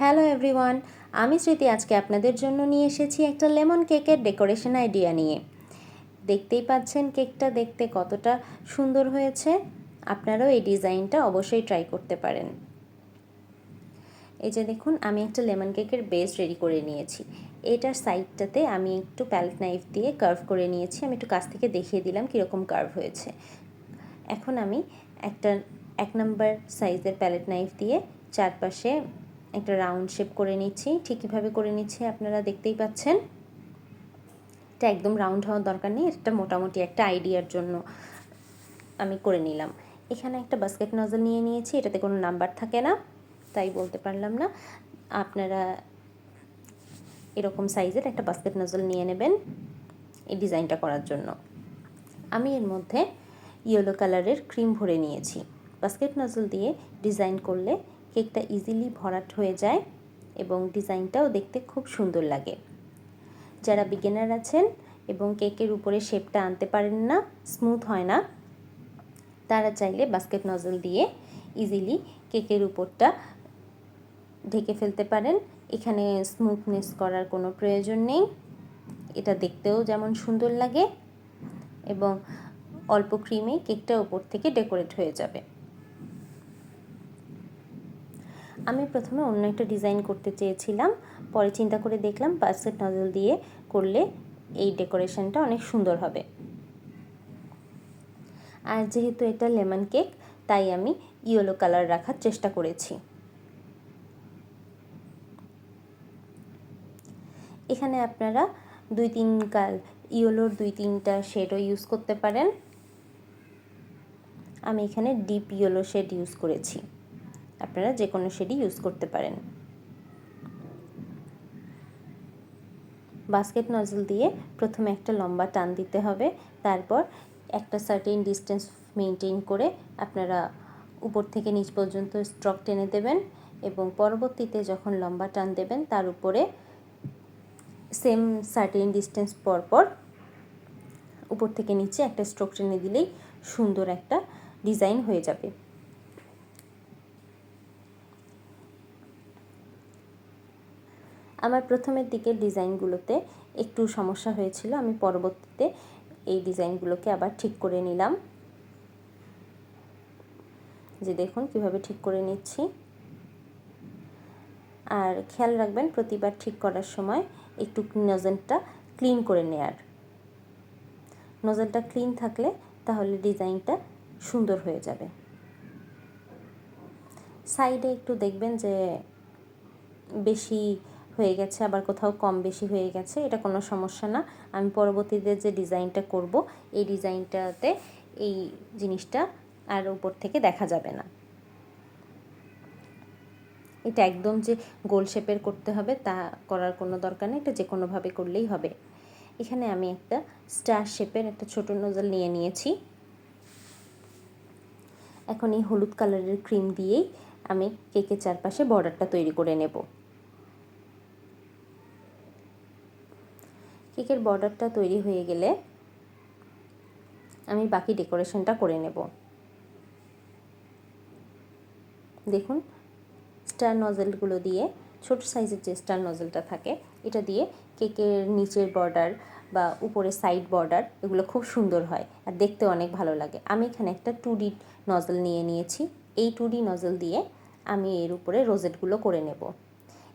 Hello everyone, আমি স্মৃতি, আজকে আপনাদের জন্য নিয়ে এসেছি একটা লেমন কেকের ডেকোরেশন আইডিয়া নিয়ে। দেখতেই পাচ্ছেন কেকটা দেখতে কতটা সুন্দর হয়েছে। আপনারাও এই ডিজাইনটা অবশ্যই ট্রাই করতে পারেন। এই যে দেখুন, আমি একটা লেমন কেকের বেস রেডি করে নিয়েছি। এটার সাইডটাতে আমি একটু প্যালেট নাইফ দিয়ে কার্ভ করে নিয়েছি। আমি একটু কাছ থেকে দেখিয়ে দিলাম কীরকম কার্ভ হয়েছে। এখন আমি একটা এক নম্বর সাইজের প্যালেট নাইফ দিয়ে চারপাশে একটা রাউন্ড শেপ করে নিচ্ছি। ঠিক কীভাবে করে নিচ্ছি আপনারা দেখতেই পাচ্ছেন। এটা একদম রাউন্ড হওয়ার দরকার নেই, এটা মোটামুটি একটা আইডিয়ার জন্য আমি করে নিলাম। এখানে একটা বাস্কেট নজল নিয়ে নিয়েছি, এটাতে কোনো নাম্বার থাকে না, তাই বলতে পারলাম না। আপনারা এরকম সাইজের একটা বাস্কেট নজল নিয়ে নেবেন এই ডিজাইনটা করার জন্য। আমি এর মধ্যে ইয়েলো কালারের ক্রিম ভরে নিয়েছি। বাস্কেট নজল দিয়ে ডিজাইন করলে কেকটা ইজিলি ভরাট হয়ে যায় এবং ডিজাইনটাও দেখতে খুব সুন্দর লাগে। যারা বিগিনার আছেন এবং কেকের উপরে শেপটা আনতে পারেন না স্মুথ হয় না, তারা চাইলে বাস্কেট নজল দিয়ে ইজিলি কেকের উপরটা ঢেকে ফেলতে পারেন। এখানে স্মুথনেস করার কোনো প্রয়োজন নেই। এটা দেখতেও যেমন সুন্দর লাগে এবং অল্প ক্রিমে কেকটা উপর থেকে ডেকোরেট হয়ে যাবে। আমি প্রথমে অন্য একটা ডিজাইন করতে চেয়েছিলাম, পরে চিন্তা করে দেখলাম বাস্কেট নজল দিয়ে করলে এই ডেকোরেশনটা অনেক সুন্দর হবে। আর যেহেতু এটা লেমন কেক, তাই আমি ইয়েলো কালার রাখার চেষ্টা করেছি। এখানে আপনারা দুই তিন কাল, ইয়েলোর দুই তিনটা শেডও ইউজ করতে পারেন। আমি এখানে ডিপ ইয়েলো শেড ইউজ করেছি। আপনারা যে কোনো শেডই ইউজ করতে পারেন। বাস্কেট নজল দিয়ে প্রথমে একটা লম্বা টান দিতে হবে, তারপর একটা সার্টেন ডিস্টেন্স মেনটেন করে আপনারা উপর থেকে নিচ পর্যন্ত স্ট্রক টেনে দেবেন এবং পরবর্তীতে যখন লম্বা টান দেবেন, তার উপরে সেম সার্টেন ডিস্টেন্স পর পর উপর থেকে নিচে একটা স্ট্রোক টেনে দিলেই সুন্দর একটা ডিজাইন হয়ে যাবে। আমার প্রথমের দিকের ডিজাইনগুলোতে একটু সমস্যা হয়েছিল, আমি পরবর্তীতে এই ডিজাইনগুলোকে আবার ঠিক করে নিলাম। যে দেখুন কীভাবে ঠিক করে নিচ্ছি। আর খেয়াল রাখবেন প্রতিবার ঠিক করার সময় একটু নজেলটা ক্লিন করে নেয়ার। নজেলটা ক্লিন থাকলে তাহলে ডিজাইনটা সুন্দর হয়ে যাবে। সাইডে একটু দেখবেন যে বেশি হয়ে গেছে, আবার কোথাও কম বেশি হয়ে গেছে, এটা কোনো সমস্যা না। আমি পরবর্তীতে যে ডিজাইনটা করব, এই ডিজাইনটাতে এই জিনিসটা আর উপর থেকে দেখা যাবে না। এটা একদম যে গোল শেপের করতে হবে, তা করার কোনো দরকার নেই, এটা যে কোনোভাবে করলেই হবে। এখানে আমি একটা স্টার শেপের একটা ছোট নজল নিয়ে নিয়েছি। এখন এই হলুদ কালারের ক্রিম দিয়েই আমি কেকের চারপাশে বর্ডারটা তৈরি করে নেব। কেকের বর্ডারটা তৈরি হয়ে গেলে আমি বাকি ডেকোরেশনটা করে নেব। দেখুন, স্টার নজেলগুলো দিয়ে, ছোট সাইজের যে স্টার নজেলটা থাকে, এটা দিয়ে কেকের নিচের বর্ডার বা উপরে সাইড বর্ডার এগুলো খুব সুন্দর হয় আর দেখতে অনেক ভালো লাগে। আমি এখানে একটা টু ডি নজল নিয়ে নিয়েছি। এই টু ডি নজল দিয়ে আমি এর উপরে রোজেটগুলো করে নেব।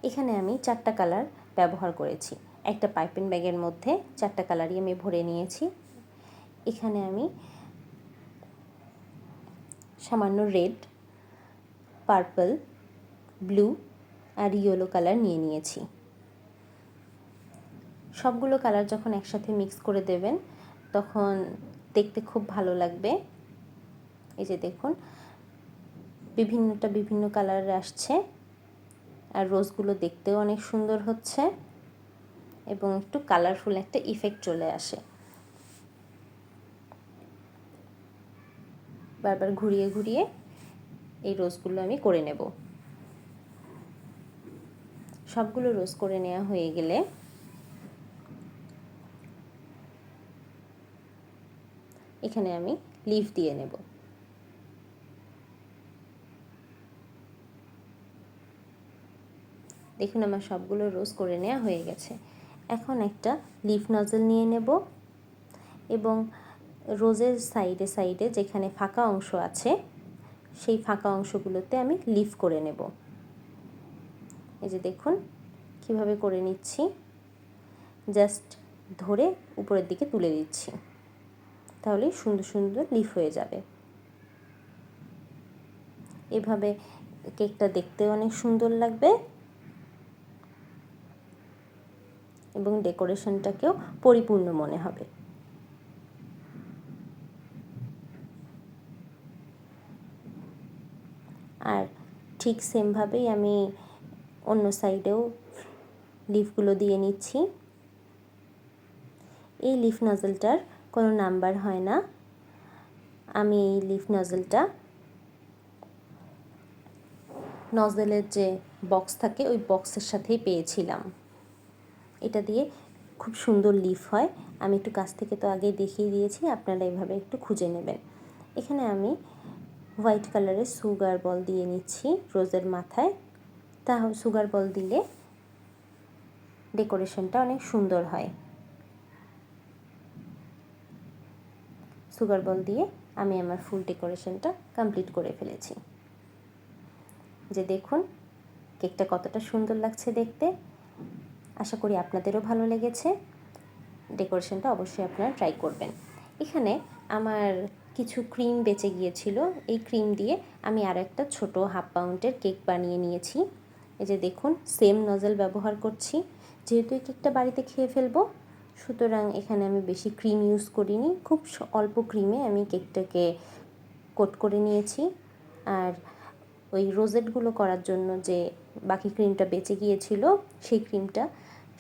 এখানে আমি চারটা কালার ব্যবহার করেছি। একটা পাইপিং ব্যাগের মধ্যে চারটা কালারই আমি ভরে নিয়েছি। এখানে আমি সামান্য রেড, পার্পল, ব্লু আর ইয়েলো কালার নিয়ে নিয়েছি। সবগুলো কালার যখন একসাথে মিক্স করে দেবেন, তখন দেখতে খুব ভালো লাগবে। এই যে দেখুন, বিভিন্নটা বিভিন্ন কালার আসছে আর রোজগুলো দেখতেও অনেক সুন্দর হচ্ছে। এবং একটু কালারফুল একটা ইফেক্ট চলে আসে। বারবার ঘুরিয়ে ঘুরিয়ে এই রোজগুলো আমি করে নেব। সবগুলো রোজ করে নেওয়া হয়ে গেলে এখানে আমি লিফ দিয়ে নেব। দেখুন আমার সবগুলো রোজ করে নেওয়া হয়ে গেছে। এখন একটা লিফ নজল নিয়ে নেব এবং রোজের সাইডে সাইডে যেখানে ফাঁকা অংশ আছে, সেই ফাঁকা অংশগুলোতে আমি লিফ করে নেব। এই যে দেখুন, কীভাবে করে নিচ্ছি? জাস্ট ধরে উপরের দিকে তুলে দিচ্ছি। তাহলে সুন্দর সুন্দর লিফ হয়ে যাবে। এভাবে কেকটা দেখতে অনেক সুন্দর লাগবে। এবং ডেকোরেশনটাকেও পরিপূর্ণ মনে হবে। আর ঠিক সেমভাবেই আমি অন্য সাইডেও লিফগুলো দিয়ে নিচ্ছি। এই লিফ নজলটার কোনো নাম্বার হয় না। আমি এই লিফ নজলটা নজলের যে বক্স থাকে, ওই বক্সের সাথেই পেয়েছিলাম। এটা দিয়ে খুব সুন্দর লিফ হয়। আমি একটু কাছ থেকে তো আগেই দেখিয়ে দিয়েছি, আপনারা এভাবে একটু খুঁজে নেবেন। এখানে আমি হোয়াইট কালারের সুগার বল দিয়ে নিচ্ছি রোজের মাথায়। তা সুগার বল দিলে ডেকোরেশনটা অনেক সুন্দর হয়। সুগার বল দিয়ে আমি আমার ফুল ডেকোরেশনটা কমপ্লিট করে ফেলেছি। যে দেখুন কেকটা কতটা সুন্দর লাগছে দেখতে। আশা করি আপনাদেরও ভালো লেগেছে। ডেকোরেশনটা অবশ্যই আপনারা ট্রাই করবেন। এখানে আমার কিছু ক্রিম বেঁচে গিয়েছিল। এই ক্রিম দিয়ে আমি আর একটা ছোট হাফ পাউন্ডের কেক বানিয়ে নিয়েছি। এই যে দেখুন সেম নজল ব্যবহার করছি। যেহেতু এই কেকটা বাড়িতে খেয়ে ফেলব, সুতরাং এখানে আমি বেশি ক্রিম ইউজ করিনি। খুব অল্প ক্রিমে আমি কেকটাকে কোট করে নিয়েছি। আর ওই রোজেটগুলো করার জন্য যে বাকি ক্রিমটা বেঁচে গিয়েছিল, সেই ক্রিমটা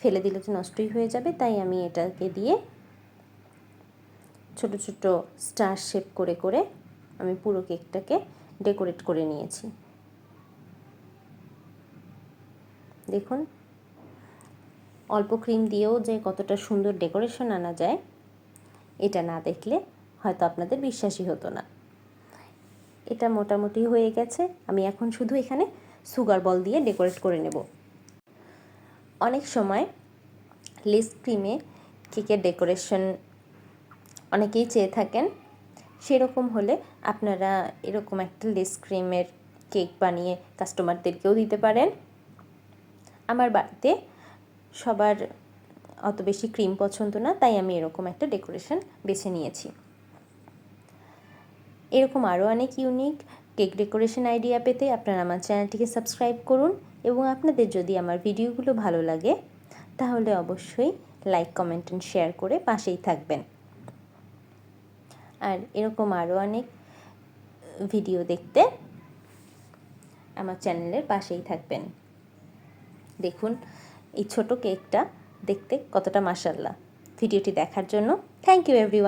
ফেলে দিলে তো নষ্টই হয়ে যাবে, তাই আমি এটাকে দিয়ে ছোট ছোট স্টার শেপ করে করে আমি পুরো কেকটাকে ডেকোরেট করে নিয়েছি। দেখুন, অল্প ক্রিম দিয়েও যে কতটা সুন্দর ডেকোরেশন আনা যায়, এটা না দেখলে হয়তো আপনাদের বিশ্বাসই হতো না। এটা মোটামুটি হয়ে গেছে, আমি এখন শুধু এখানে সুগার বল দিয়ে ডেকোরেট করে নেব। অনেক সময় লেস ক্রিমে কেকের ডেকোরেশন অনেকেই চেয়ে থাকেন। সেরকম হলে আপনারা এরকম একটা লেস ক্রিমের কেক বানিয়ে কাস্টমারদেরকেও দিতে পারেন। আমার বাড়িতে সবার অত বেশি ক্রিম পছন্দ না, তাই আমি এরকম একটা ডেকোরেশন বেছে নিয়েছি। এরকম আরও অনেক ইউনিক কেক ডেকোরেশন আইডিয়া পেতে আপনারা আমার চ্যানেলটিকে সাবস্ক্রাইব করুন এবং আপনাদের যদি আমার ভিডিওগুলো ভালো লাগে, তাহলে অবশ্যই লাইক, কমেন্ট অ্যান্ড শেয়ার করে পাশেই থাকবেন। আর এরকম আরও অনেক ভিডিও দেখতে আমার চ্যানেলের পাশেই থাকবেন। দেখুন, এই ছোট কেকটা দেখতে কতটা মাসাল্লাহ ভিডিওটি দেখার জন্য থ্যাংক ইউ এভরিওয়ান